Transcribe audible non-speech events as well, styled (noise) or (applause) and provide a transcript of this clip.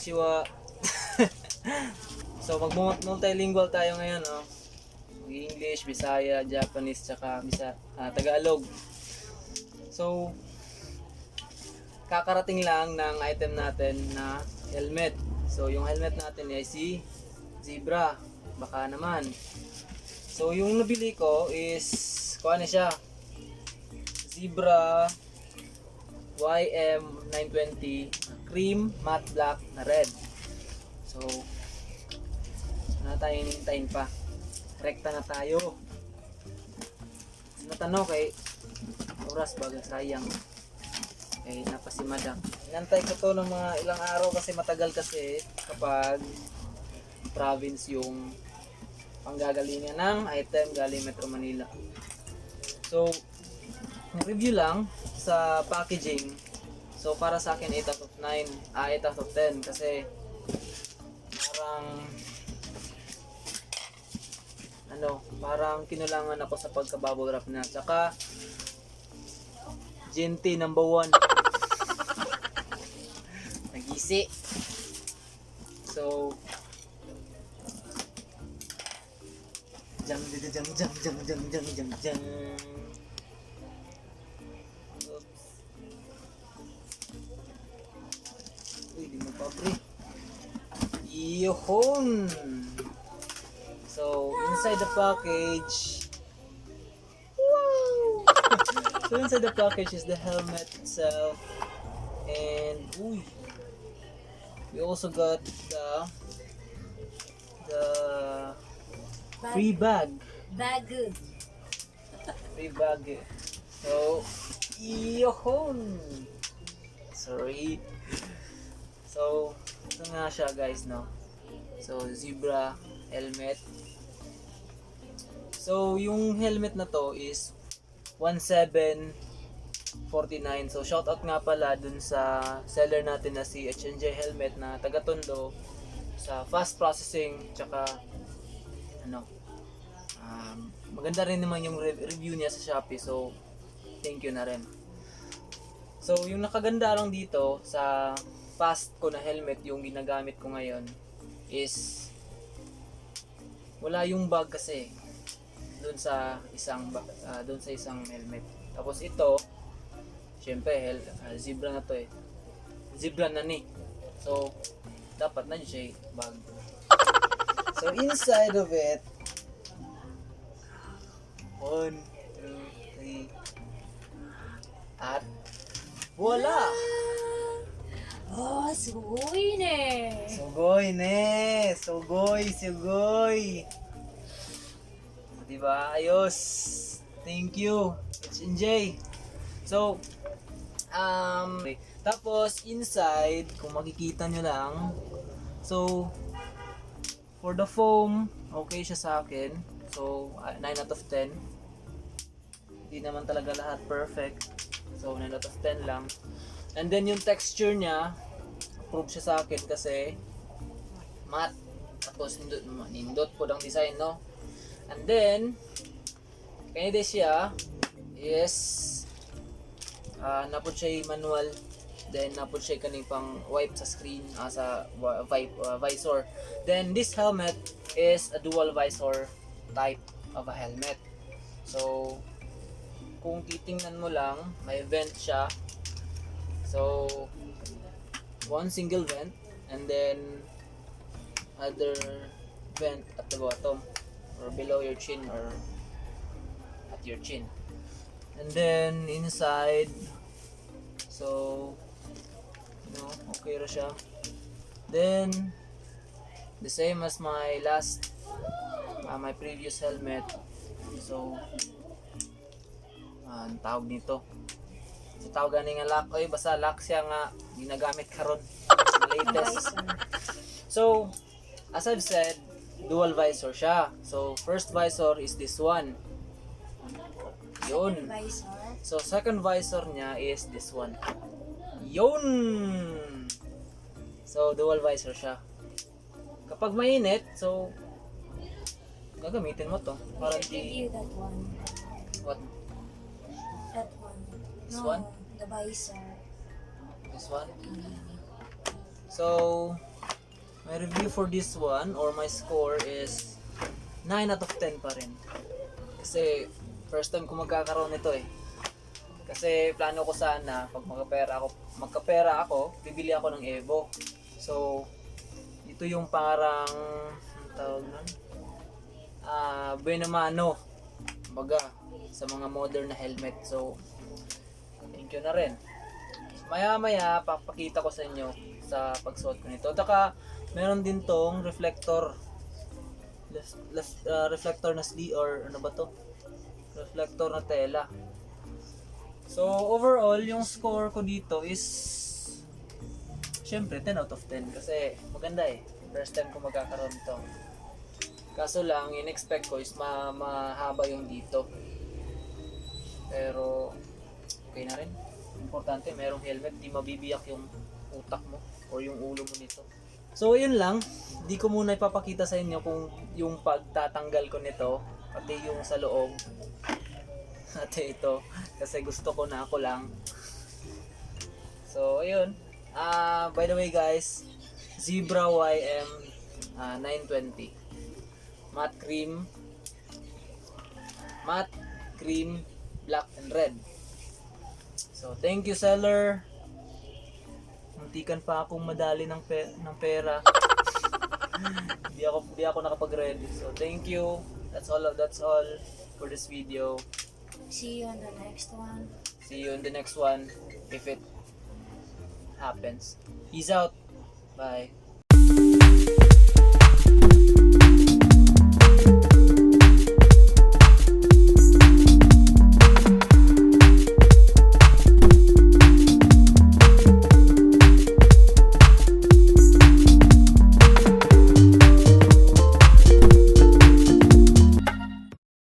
Konnichiwa. (laughs) so mag-multilingual tayo ngayon, no? English, Bisaya, Japanese, tsaka Bisa, ah, Tagalog. So, kakarating lang ng item natin na helmet. So, yung helmet natin ay si Zebra. Baka naman. So, yung nabili ko is, kung ano siya, Zebra YM920 cream matte black na red. So, ano tayo hinintayin pa? Rekta na tayo. Natanong kay oras bagang sayang. Eh, napasimadak. Inantay ko to ng mga ilang araw kasi matagal kasi kapag province yung panggagalingan ng item galing Metro Manila. So, review lang sa packaging. So, para sa akin 8 out of 9, ah, 8 out of 10 kasi parang ano, parang kinulangan ako sa pagka-bubble wrap na. Tsaka, GNT number 1. (laughs) Nagisi. So, jang jang jang jang jang jang jang jang Uy, di mo pabre. Yun. So, inside the package, wow! (laughs) so, inside the package is the helmet itself. And, uy, we also got the, the free bag. Bag. Free bag. So, yun. Sorry. So, ito nga siya guys, no? So, zebra helmet. So, yung helmet na to is 1749. So, shout out nga pala dun sa seller natin na si H&J Helmet na taga Tondo sa fast processing tsaka ano um, maganda rin naman yung re- review niya sa Shopee so thank you na rin so yung nakaganda lang dito sa fast ko na helmet yung ginagamit ko ngayon is wala yung bag kasi doon sa isang ba- ah, doon sa isang helmet. Tapos ito, syempre hel, ah, zebra na to eh. Zebra na ni. So dapat na siya bag. So inside of it, one, two, three, at wala! Oh, sugoy ne. Sugoy ne! Sugoy, sugoy! Diba? Ayos! Thank you! H&J! So, um, tapos inside, kung makikita nyo lang, so, for the foam, okay siya sa akin. So, ah, 9 out of 10. Hindi naman talaga lahat perfect. So, 9 out of 10 lang. And then yung texture niya, approve siya sa akin kasi matte. Tapos nindot, nindot po ng design, no? And then, din siya is uh, napod siya manual then napod siya kaning pang wipe sa screen ah, sa vipe, uh, visor then this helmet is a dual visor type of a helmet so kung titingnan mo lang may vent siya one single vent and then other vent at the bottom or below your chin or at your chin. And then inside so you know okay ra siya. Then the same as my last uh, my previous helmet. So ah, ang tawag nito so tawag gani nga lock oy basta lock siya nga ginagamit karon (laughs) latest So, as I've said, dual visor siya. So, first visor is this one. Yun. So, second visor niya is this one. Yun! So, dual visor siya. Kapag mainit, so, gagamitin mo to. Para Should di, review that one. what, That one. This no, one? The visor. this one? So, my review for this one or my score is 9 out of 10 pa rin. Kasi first time ko magkakaroon nito eh. Kasi plano ko sana pag magkapera ako, magkapera ako, bibili ako ng Evo. So, ito yung parang ang tawag nun? Ah, Benamano. Baga sa mga modern na helmet. So, thank you na rin. Maya maya papakita ko sa inyo sa pagsuot ko nito. Taka meron din tong reflector. Left, left, ah, reflector na sli or ano ba to? Reflector na tela. So overall, yung score ko dito is Siyempre, 10 out of 10 kasi maganda eh. First time ko magkakaroon nito. Kaso lang, in-expect ko is ma mahaba yung dito. Pero, okay na rin. Importante, merong helmet, di mabibiyak yung utak mo or yung ulo mo nito. So, yun lang. Di ko muna ipapakita sa inyo kung yung pagtatanggal ko nito, pati yung sa loob. (laughs) Ate ito, kasi gusto ko na ako lang. So, ayun. Ah, by the way guys, Zebra YM ah, 920. Matte cream. Matte cream black and red. So, thank you seller. Muntikan pa akong madali ng, pe- ng pera. (laughs) Di ako di ako nakapag-ready. So, thank you. That's all that's all for this video. See you on the next one. See you in the next one if it happens. Peace out. Bye.